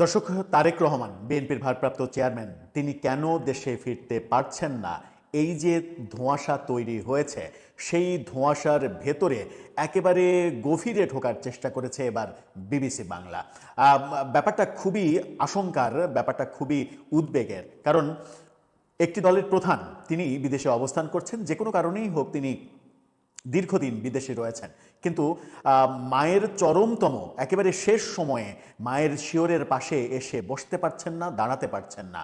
দর্শক, তারেক রহমান, বিএনপির ভারপ্রাপ্ত চেয়ারম্যান, তিনি কেন দেশে ফিরতে পারছেন না? এই যে ধোঁয়াশা তৈরি হয়েছে, সেই ধোঁয়াশার ভেতরে একেবারে গভীরে ঢোকার চেষ্টা করেছে এবার বিবিসি বাংলা। ব্যাপারটা খুবই আশঙ্কার, ব্যাপারটা খুবই উদ্বেগের। কারণ একটি দলের প্রধান, তিনি বিদেশে অবস্থান করছেন, যে কোনো কারণেই হোক তিনি দীর্ঘদিন বিদেশে রয়েছেন। কিন্তু মায়ের চরমতম, একেবারে শেষ সময়ে মায়ের শিওরের পাশে এসে বসতে পারছেন না, দাঁড়াতে পারছেন না।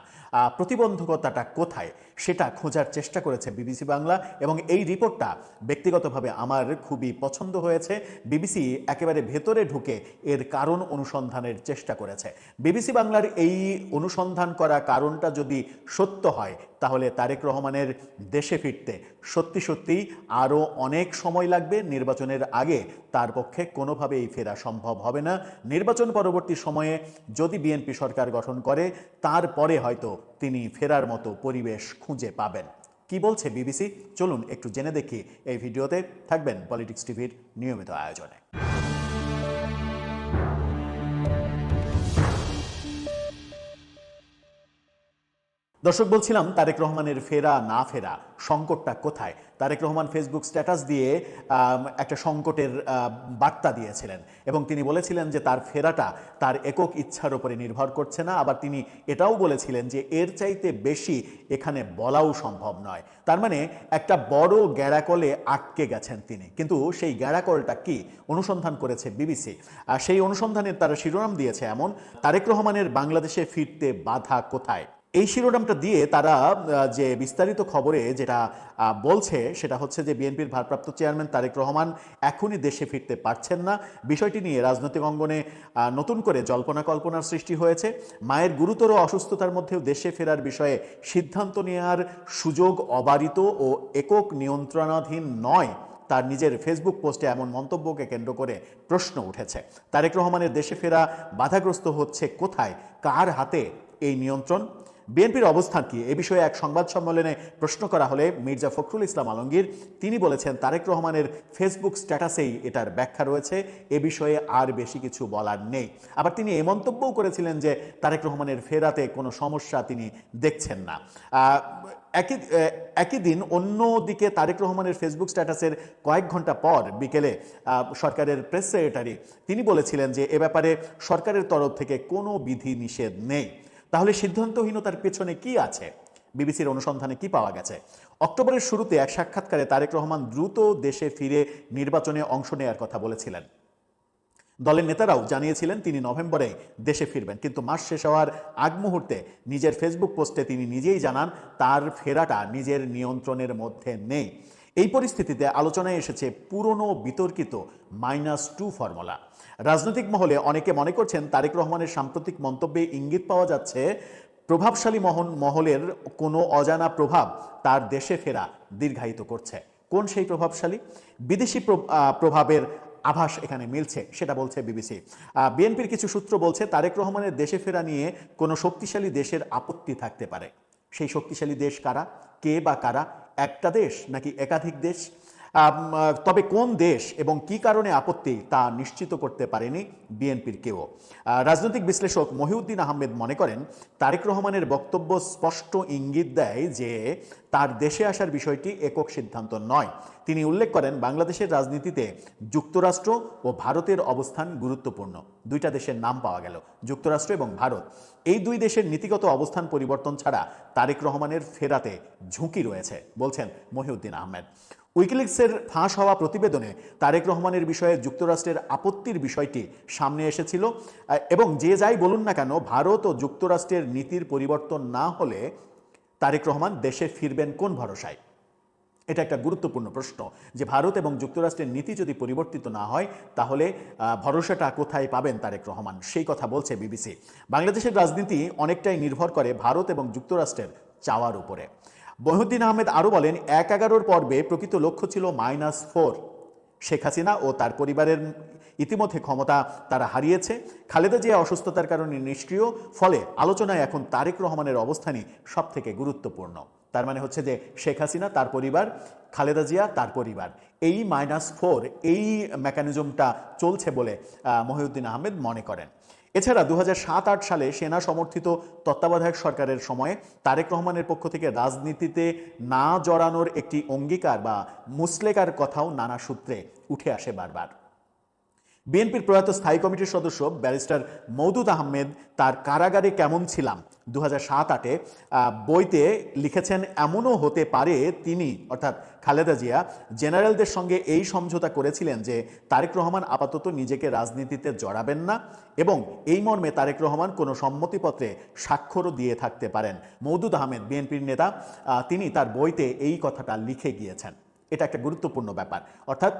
প্রতিবন্ধকতাটা কোথায় সেটা খোঁজার চেষ্টা করেছে বিবিসি বাংলা এবং এই রিপোর্টটা ব্যক্তিগতভাবে আমার খুবই পছন্দ হয়েছে। বিবিসি একেবারে ভেতরে ঢুকে এর কারণ অনুসন্ধানের চেষ্টা করেছে। বিবিসি বাংলার এই অনুসন্ধান করা কারণটা যদি সত্য হয় তাহলে তারেক রহমানের দেশে ফিরতে সত্যি সত্যি আরও অনেক সময় লাগবে। নির্বাচনের আগে তার পক্ষে কোনোভাবেই ফেরা সম্ভব হবে না। নির্বাচন পরবর্তী সময়ে যদি বিএনপি সরকার গঠন করে, তারপরে হয়তো তিনি ফেরার মতো পরিবেশ খুঁজে পাবেন। কি বলছে বিবিসি? চলুন একটু জেনে দেখি এই ভিডিওতে। থাকবেন পলিটিক্স টিভির নিয়মিত আয়োজনে। দর্শক, বলছিলাম তারেক রহমানের ফেরা না ফেরা সংকটটা কোথায়? তারেক রহমান ফেসবুক স্ট্যাটাস দিয়ে একটা সংকটের বার্তা দিয়েছিলেন এবং তিনি বলেছিলেন যে তার ফেরাটা তার একক ইচ্ছার উপরে নির্ভর করছে না। আবার তিনি এটাও বলেছিলেন যে এর চাইতে বেশি এখানে বলাও সম্ভব নয়। তার মানে একটা বড় গ্যাড়াকলে আটকে গেছেন তিনি। কিন্তু সেই গ্যাড়াকলটা কি? অনুসন্ধান করেছে বিবিসি। আর সেই অনুসন্ধানের তারা শিরোনাম দিয়েছে এমন, তারেক রহমানের বাংলাদেশে ফিরতে বাধা কোথায়? এই শিরোনামটা দিয়ে তারা যে বিস্তারিত খবরে যেটা বলছে সেটা হচ্ছে যে বিএনপির ভারপ্রাপ্ত চেয়ারম্যান তারেক রহমান এখনই দেশে ফিরতে পারছেন না। বিষয়টি নিয়ে রাজনৈতিক অঙ্গনে নতুন করে জল্পনা কল্পনার সৃষ্টি হয়েছে। মায়ের গুরুতর অসুস্থতার মধ্যেও দেশে ফেরার বিষয়ে সিদ্ধান্ত নেওয়ার সুযোগ অবারিত ও একক নিয়ন্ত্রণাধীন নয়। তার নিজের ফেসবুক পোস্টে এমন মন্তব্যকে কেন্দ্র করে প্রশ্ন উঠেছে। তারেক রহমানের দেশে ফেরা বাধাগ্রস্ত হচ্ছে কোথায়? কার হাতে এই নিয়ন্ত্রণ? বিএনপির অবস্থান কি? এ বিষয়ে এক সংবাদ সম্মেলনে প্রশ্ন করা হলে মির্জা ফখরুল ইসলাম আলমগীর, তিনি বলেছেন, তারেক রহমানের ফেসবুক স্ট্যাটাসেই এটার ব্যাখ্যা রয়েছে। এ বিষয়ে আর বেশি কিছু বলার নেই। আবার তিনি এ মন্তব্যও করেছিলেন যে, তারেক রহমানের ফেরাতে কোনো সমস্যা তিনি দেখছেন না। একই একই দিন অন্যদিকে তারেক রহমানের ফেসবুক স্ট্যাটাসের কয়েক ঘণ্টা পর বিকেলে সরকারের প্রেস সেক্রেটারি তিনি বলেছিলেন যে, এ ব্যাপারে সরকারের তরফ থেকে কোনো বিধি নিষেধ নেই। তাহলে সিদ্ধান্তহীনতার পেছনে কি আছে? বিবিসির অনুসন্ধানে কি পাওয়া গেছে? অক্টোবরের শুরুতে এক সাক্ষাৎকারে তারেক রহমান দ্রুত দেশে ফিরে নির্বাচনে অংশ নেয়ার কথা বলেছিলেন। দলের নেতারাও জানিয়েছিলেন তিনি নভেম্বরে দেশে ফিরবেন, কিন্তু মাস শেষ হওয়ার আগ মুহূর্তে নিজের ফেসবুক পোস্টে তিনি নিজেই জানান, তার ফেরাটা নিজের নিয়ন্ত্রণের মধ্যে নেই। এই পরিস্থিতিতে আলোচনায় এসেছে পুরনো বিতর্কিত মাইনাস টু ফর্মুলা। রাজনৈতিক মহলে অনেকে মনে করছেন তারেক রহমানের সাম্প্রতিক মন্তব্যে ইঙ্গিত পাওয়া যাচ্ছে, প্রভাবশালী মহন, মহলের কোনো অজানা প্রভাব তার দেশে ফেরা দীর্ঘায়িত করছে। কোন সেই প্রভাবশালী? বিদেশি প্রভাবের আভাস এখানে মিলছে, সেটা বলছে বিবিসি। বিএনপির কিছু সূত্র বলছে তারেক রহমানের দেশে ফেরা নিয়ে কোনো শক্তিশালী দেশের আপত্তি থাকতে পারে। সেই শক্তিশালী দেশ কারা? কে বা কারা? একটা দেশ নাকি একাধিক দেশ? তবে কোন দেশ এবং কি কারণে আপত্তি তা নিশ্চিত করতে পারেনি বিএনপির কেউ? রাজনৈতিক বিশ্লেষক মহিউদ্দিন আহমেদ মনে করেন, তারেক রহমানের বক্তব্য স্পষ্ট ইঙ্গিত দেয় যে তার দেশে আসার বিষয়টি একক সিদ্ধান্ত নয়। তিনি উল্লেখ করেন, বাংলাদেশের রাজনীতিতে যুক্তরাষ্ট্র ও ভারতের অবস্থান গুরুত্বপূর্ণ। দুইটা দেশের নাম পাওয়া গেল, যুক্তরাষ্ট্র এবং ভারত। এই দুই দেশের নীতিগত অবস্থান পরিবর্তন ছাড়া তারেক রহমানের ফেরাতে ঝুঁকি রয়েছে, বলছেন মহিউদ্দিন আহমেদ। উইকিলিক্সের ফাঁস হওয়া প্রতিবেদনে তারেক রহমানের বিষয়ে যুক্তরাষ্ট্রের আপত্তির বিষয়টি সামনে এসেছিল। এবং যে যাই বলুন না কেন, ভারত ও যুক্তরাষ্ট্রের নীতির পরিবর্তন না হলে তারেক রহমান দেশে ফিরবেন কোন ভরসায়? এটা একটা গুরুত্বপূর্ণ প্রশ্ন যে ভারত এবং যুক্তরাষ্ট্রের নীতি যদি পরিবর্তিত না হয়, তাহলে ভরসাটা কোথায় পাবেন তারেক রহমান? সেই কথা বলছে বিবিসি। বাংলাদেশের রাজনীতি অনেকটাই নির্ভর করে ভারত এবং যুক্তরাষ্ট্রের চাওয়ার উপরে। মহিউদ্দিন আহমেদ আরও বলেন, এক এগারোর পর্বে প্রকৃত লক্ষ্য ছিল মাইনাস ফোর। শেখ হাসিনা ও তার পরিবারের ইতিমধ্যে ক্ষমতা তারা হারিয়েছে। খালেদা জিয়া অসুস্থতার কারণে নিষ্ক্রিয়, ফলে আলোচনায় এখন তারেক রহমানের অবস্থানই সব থেকে গুরুত্বপূর্ণ। তার মানে হচ্ছে যে শেখ হাসিনা তার পরিবার, খালেদা জিয়া তার পরিবার। এই মাইনাস ফোর, এই মেকানিজমটা চলছে বলে মহিউদ্দিন আহমেদ মনে করেন। এছাড়া দু সাত আট সালে সেনা সমর্থিত তত্ত্বাবধায়ক সরকারের সময়ে তারেক রহমানের পক্ষ থেকে রাজনীতিতে না জড়ানোর একটি অঙ্গীকার বা মুসলেকার কথাও নানা সূত্রে উঠে আসে বারবার। বিএনপির প্রয়াত স্থায়ী কমিটির সদস্য ব্যারিস্টার মৌদুদ আহমেদ তার কারাগারে কেমন ছিলাম? দু সাত আটে বইতে লিখেছেন, এমনও হতে পারে তিনি, অর্থাৎ খালেদা জিয়া, জেনারেলদের সঙ্গে এই সমঝোতা করেছিলেন যে তারেক রহমান আপাতত নিজেকে রাজনীতিতে জড়াবেন না এবং এই মর্মে তারেক রহমান কোনো সম্মতিপত্রে স্বাক্ষরও দিয়ে থাকতে পারেন। মৌদুদ আহমেদ, বিএনপির নেতা তিনি তার বইতে এই কথাটা লিখে গিয়েছেন। এটা একটা গুরুত্বপূর্ণ ব্যাপার। অর্থাৎ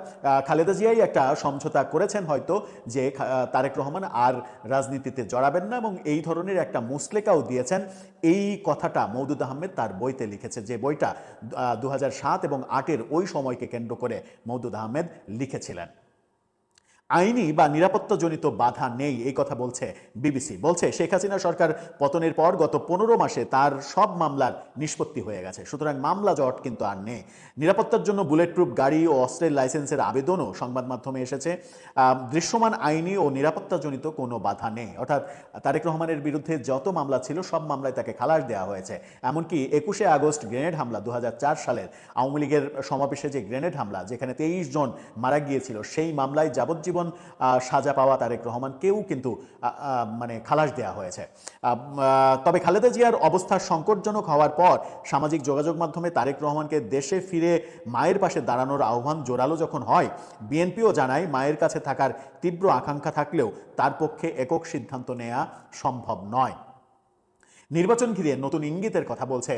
খালেদা জিয়াই একটা সমঝোতা করেছেন হয়তো যে তারেক রহমান আর রাজনীতিতে জড়াবেন না এবং এই ধরনের একটা মুসলেকাও দিয়েছেন। এই কথাটা মৌদুদ আহমেদ তার বইতে লিখেছে যে, বইটা দু এবং আটের ওই সময়কে কেন্দ্র করে মৌদুদ আহমেদ লিখেছিলেন। আইনি বা নিরাপত্তাজনিত বাধা নেই, এই কথা বলছে বিবিসি। বলছে, শেখ হাসিনা সরকার পতনের পর গত পনেরো মাসে তার সব মামলার নিষ্পত্তি হয়ে গেছে। সুতরাং মামলা জট কিন্তু আর নেই। নিরাপত্তার জন্য বুলেট প্রুফ গাড়ি ও অস্ত্রের লাইসেন্সের আবেদনও সংবাদ মাধ্যমে এসেছে। দৃশ্যমান আইনি ও নিরাপত্তাজনিত কোনো বাধা নেই। অর্থাৎ তারেক রহমানের বিরুদ্ধে যত মামলা ছিল, সব মামলায় তাকে খালাস দেওয়া হয়েছে। এমনকি একুশে আগস্ট গ্রেনেড হামলা দু হাজার চার সালের আওয়ামী লীগের সমাবেশে যে গ্রেনেড হামলা, যেখানে তেইশ জন মারা গিয়েছিল, সেই মামলায় যাবজ্জীবন আহ, সাজা পাওয়া তারেক রহমান কেউ কিন্তু মানে খালাস দেওয়া হয়েছে। তবে খালেদা জিয়ার অবস্থা সংকটজনক হওয়ার পর সামাজিক যোগাযোগ মাধ্যমে তারেক রহমানকে দেশে ফিরে মায়ের পাশে দাঁড়ানোর আহ্বান জোরালো যখন হয় বিএনপিও জানায় মায়ের কাছে থাকার তীব্র আকাঙ্ক্ষা থাকলেও তার পক্ষে একক সিদ্ধান্ত নেওয়া সম্ভব নয়। নির্বাচন ঘিরে নতুন ইঙ্গিতের কথা বলছে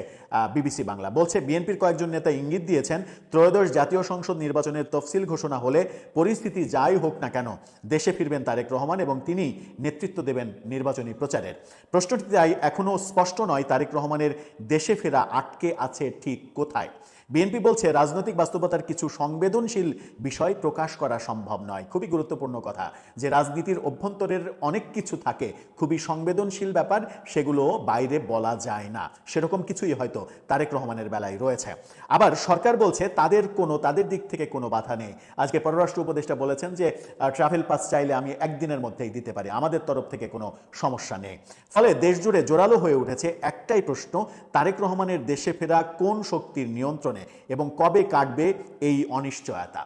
বিবিসি বাংলা। বলছে, বিএনপির কয়েকজন নেতা ইঙ্গিত দিয়েছেন, ত্রয়োদশ জাতীয় সংসদ নির্বাচনের তফসিল ঘোষণা হলে পরিস্থিতি যাই হোক না কেন, দেশে ফিরবেন তারেক রহমান এবং তিনি নেতৃত্ব দেবেন নির্বাচনী প্রচারের। প্রশ্নটি তাই এখনও স্পষ্ট নয়, তারেক রহমানের দেশে ফেরা আটকে আছে ঠিক কোথায়। বিএনপি বলছে, রাজনৈতিক বাস্তবতার কিছু সংবেদনশীল বিষয় প্রকাশ করা সম্ভব নয়। খুবই গুরুত্বপূর্ণ কথা যে রাজনীতির অভ্যন্তরের অনেক কিছু থাকে, খুবই সংবেদনশীল ব্যাপার, সেগুলো বাইরে বলা যায় না। সেরকম কিছুই হয়তো তারেক রহমানের বেলায় রয়েছে। আবার সরকার বলছে, তাদের কোনো, তাদের দিক থেকে কোনো বাধা নেই। আজকে পররাষ্ট্র উপদেষ্টা বলেছেন যে ট্রাভেল পাস চাইলে আমি একদিনের মধ্যেই দিতে পারি। আমাদের তরফ থেকে কোনো সমস্যা নেই। ফলে দেশ জুড়ে জোরালো হয়ে উঠেছে একটাই প্রশ্ন, তারেক রহমানের দেশে ফেরা কোন শক্তির নিয়ন্ত্রণে এবং কবে কাটবে এই অনিশ্চয়তা।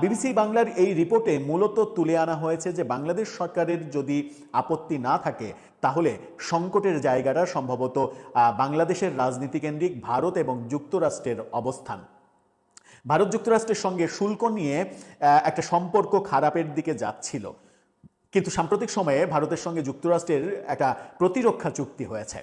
বিবিসি বাংলার এই রিপোর্টে মূলত তুলে আনা হয়েছে যে বাংলাদেশ সরকারের যদি আপত্তি না থাকে, তাহলে সংকটের জায়গাটা সম্ভবত বাংলাদেশের রাজনীতিকেন্দ্রিক ভারত এবং যুক্তরাষ্ট্রের অবস্থান। ভারত যুক্তরাষ্ট্রের সঙ্গে শুল্ক নিয়ে একটা সম্পর্ক খারাপের দিকে যাচ্ছিল। কিন্তু সাম্প্রতিক সময়ে ভারতের সঙ্গে যুক্তরাষ্ট্রের একটা প্রতিরক্ষা চুক্তি হয়েছে।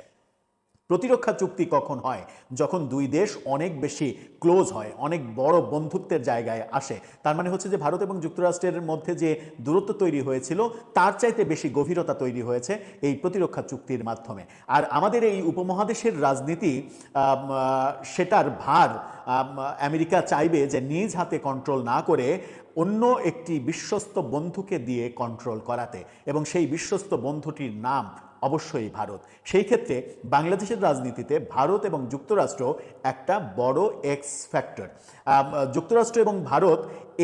প্রতিরক্ষা চুক্তি কখন হয়? যখন দুই দেশ অনেক বেশি ক্লোজ হয়, অনেক বড় বন্ধুত্বের জায়গায় আসে, তার মানে হচ্ছে যে ভারত এবং যুক্তরাষ্ট্রের মধ্যে যে দূরত্ব তৈরি হয়েছিল, তার চাইতে বেশি গভীরতা তৈরি হয়েছে এই প্রতিরক্ষা চুক্তির মাধ্যমে। আর আমাদের এই উপমহাদেশের রাজনীতি সেটার ভার আমেরিকা চাইবে যে নিজ হাতে কন্ট্রোল না করে অন্য একটি বিশ্বস্ত বন্ধুকে দিয়ে কন্ট্রোল করাতে। এবং সেই বিশ্বস্ত বন্ধুটির নাম অবশ্যই ভারত। সেই ক্ষেত্রে বাংলাদেশের রাজনীতিতে ভারত এবং যুক্তরাষ্ট্র একটা বড় এক্স ফ্যাক্টর যুক্তরাষ্ট্র এবং ভারত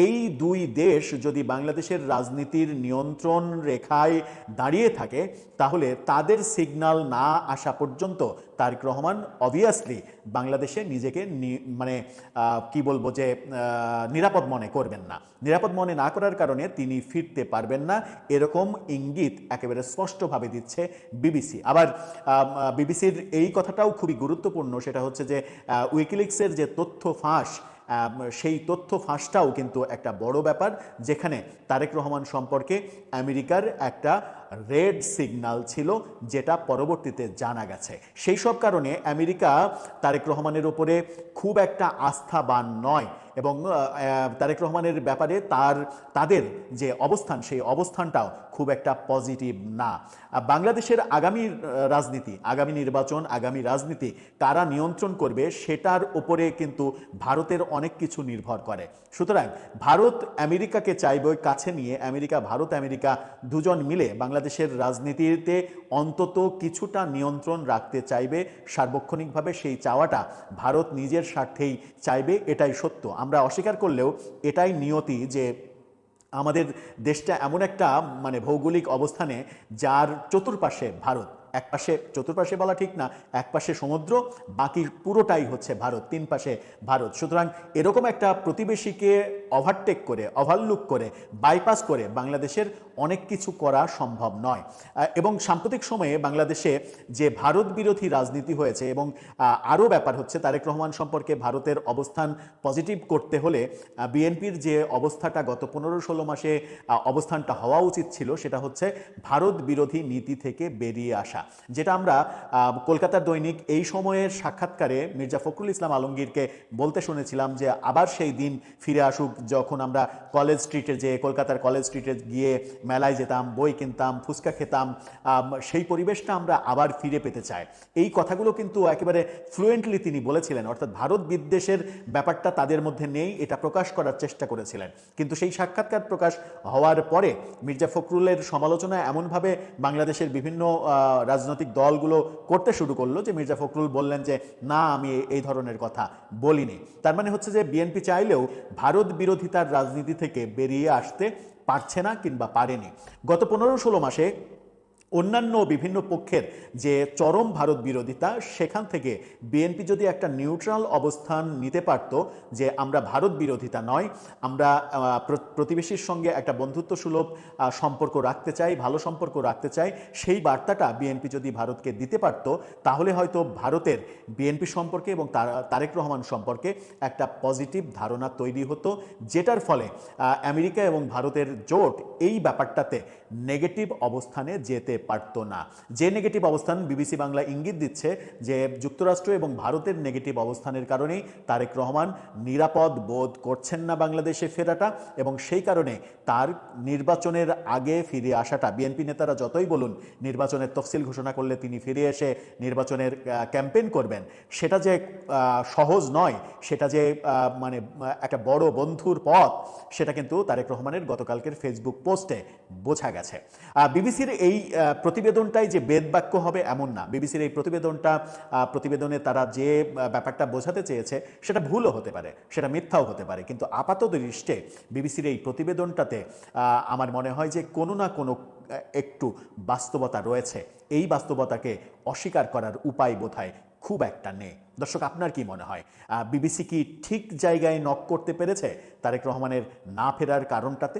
এই দুই দেশ যদি বাংলাদেশের রাজনীতির নিয়ন্ত্রণ রেখায় দাঁড়িয়ে থাকে, তাহলে তাদের সিগন্যাল না আসা পর্যন্ত তারেক রহমান অবভিয়াসলি বাংলাদেশে নিজেকে মানে কি বলব যে নিরাপদ মনে করবেন না। নিরাপদ মনে না করার কারণে তিনি ফিরতে পারবেন না। এরকম ইঙ্গিত একেবারে স্পষ্টভাবে দিচ্ছে বিবিসি। আবার বিবিসির এই কথাটাও খুবই গুরুত্বপূর্ণ, সেটা হচ্ছে যে উইকিলিক্সের যে তথ্য ফাঁস সেই তথ্য ফাঁসটাও কিন্তু একটা বড় ব্যাপার যেখানে তারেক রহমান সম্পর্কে আমেরিকার একটা রেড সিগন্যাল ছিল যেটা পরবর্তীতে জানা গেছে। সেই সব কারণে আমেরিকা তারেক রহমানের উপরে খুব একটা আস্থাবান নয় এবং তারেক রহমানের ব্যাপারে তার, তাদের যে অবস্থান, সেই অবস্থানটাও খুব একটা পজিটিভ না। বাংলাদেশের আগামী রাজনীতি, আগামী নির্বাচন, আগামী রাজনীতি কারা নিয়ন্ত্রণ করবে সেটার উপরে কিন্তু ভারতের অনেক কিছু নির্ভর করে। সুতরাং ভারত আমেরিকাকে চাইবে কাছে নিয়ে, আমেরিকা, ভারত আমেরিকা দুজন মিলে বাংলাদেশের রাজনীতিতে অন্তত কিছুটা নিয়ন্ত্রণ রাখতে চাইবে, সার্বক্ষণিকভাবে সেই চাওয়াটা ভারত নিজের স্বার্থেই চাইবে, এটাই সত্য। আমরা অস্বীকার করলেও এটাই নিয়তি যে আমাদের দেশটা এমন একটা মানে ভৌগোলিক অবস্থানে যার চতুর্পাশে ভারত। এক পাশে চতুর্পাশে বলা ঠিক না, এক পাশে সমুদ্র, বাকি পুরোটাই হচ্ছে ভারত, তিন পাশে ভারত। সুতরাং এরকম একটা প্রতিবেশীকে ওভারটেক করে ওভারলুক করে বাইপাস করে বাংলাদেশের অনেক কিছু করা সম্ভব নয়। এবং সাম্প্রতিক সময়ে বাংলাদেশে যে ভারত বিরোধী রাজনীতি হয়েছে এবং আরও ব্যাপার হচ্ছে, তারেক রহমান সম্পর্কে ভারতের অবস্থান পজিটিভ করতে হলে বিএনপির যে অবস্থাটা গত পনেরো ষোলো মাসে অবস্থানটা হওয়া উচিত ছিল, সেটা হচ্ছে ভারত বিরোধী নীতি থেকে বেরিয়ে আসা। যেটা আমরা কলকাতার দৈনিক এই সময়ের সাক্ষাৎকারে মির্জা ফখরুল ইসলাম আলমগীরকে বলতে শুনেছিলাম যে আবার সেই দিন ফিরে আসুক যখন আমরা কলেজ স্ট্রিটে যে, কলকাতার কলেজ স্ট্রিটে গিয়ে মেলায় যেতাম, বই কিনতাম, ফুচকা খেতাম সেই পরিবেশটা আমরা আবার ফিরে পেতে চাই। এই কথাগুলো কিন্তু একেবারে ফ্লুয়েন্টলি তিনি বলেছিলেন, অর্থাৎ ভারত বিদ্বেষের ব্যাপারটা তাদের মধ্যে নেই, এটা প্রকাশ করার চেষ্টা করেছিলেন। কিন্তু সেই সাক্ষাৎকার প্রকাশ হওয়ার পরে মির্জা ফখরুলের সমালোচনা এমনভাবে বাংলাদেশের বিভিন্ন রাজনৈতিক দলগুলো করতে শুরু করল যে মির্জা ফখরুল বললেন যে, না, আমি এই ধরনের কথা বলিনি। তার মানে হচ্ছে যে, বিএনপি চাইলেও ভারত বিরোধিতার রাজনীতি থেকে বেরিয়ে আসতে পারছে না কিংবা পারেনি। গত পনেরো ষোলো মাসে অন্যান্য বিভিন্ন পক্ষের যে চরম ভারত বিরোধিতা, সেখান থেকে বিএনপি যদি একটা নিউট্রাল অবস্থান নিতে পারত যে আমরা ভারত বিরোধিতা নয়, আমরা প্রতিবেশীর সঙ্গে একটা বন্ধুত্ব সুলভ সম্পর্ক রাখতে চাই, ভালো সম্পর্ক রাখতে চাই, সেই বার্তাটা বিএনপি যদি ভারতকে দিতে পারত, তাহলে হয়তো ভারতের বিএনপি সম্পর্কে এবং তার- তারেক রহমান সম্পর্কে একটা পজিটিভ ধারণা তৈরি হতো, যেটার ফলে আমেরিকা এবং ভারতের জোট এই ব্যাপারটাতে নেগেটিভ অবস্থানে যেতে পারতো না। যে নেগেটিভ অবস্থান বিবিসি বাংলা ইঙ্গিত দিচ্ছে যে যুক্তরাষ্ট্র এবং ভারতের নেগেটিভ অবস্থানের কারণেই তারেক রহমান নিরাপদ বোধ করছেন না বাংলাদেশে ফেরাটা এবং সেই কারণে তার নির্বাচনের আগে ফিরে আসাটা। বিএনপি নেতারা যতই বলুন, নির্বাচনের তফসিল ঘোষণা করলে তিনি ফিরে এসে নির্বাচনের ক্যাম্পেইন করবেন। সেটা যে সহজ নয়, সেটা যে মানে একটা বড় বন্ধুর পথ, সেটা কিন্তু তারেক রহমানের গতকালকের ফেসবুক পোস্টে বোঝা গেছে। বিবিসির এই প্রতিবেদনটাই যে বেদবাক্য হবে এমন না। বিবিসির এই প্রতিবেদনটা প্রতিবেদনে তারা যে ব্যাপারটা বোঝাতে চেয়েছে, সেটা ভুলও হতে পারে, সেটা মিথ্যাও হতে পারে। কিন্তু আপাতত দৃষ্টে বিবিসির এই প্রতিবেদনটাতে আমার মনে হয় যে কোনো না কোনো একটু বাস্তবতা রয়েছে। এই বাস্তবতাকে অস্বীকার করার উপায় বোধহয় খুব একটা নেই। দর্শক, আপনার কি মনে হয়? বিবিসি কি ঠিক জায়গায় নক করতে পেরেছে তারেক রহমানের না ফেরার কারণটাতে?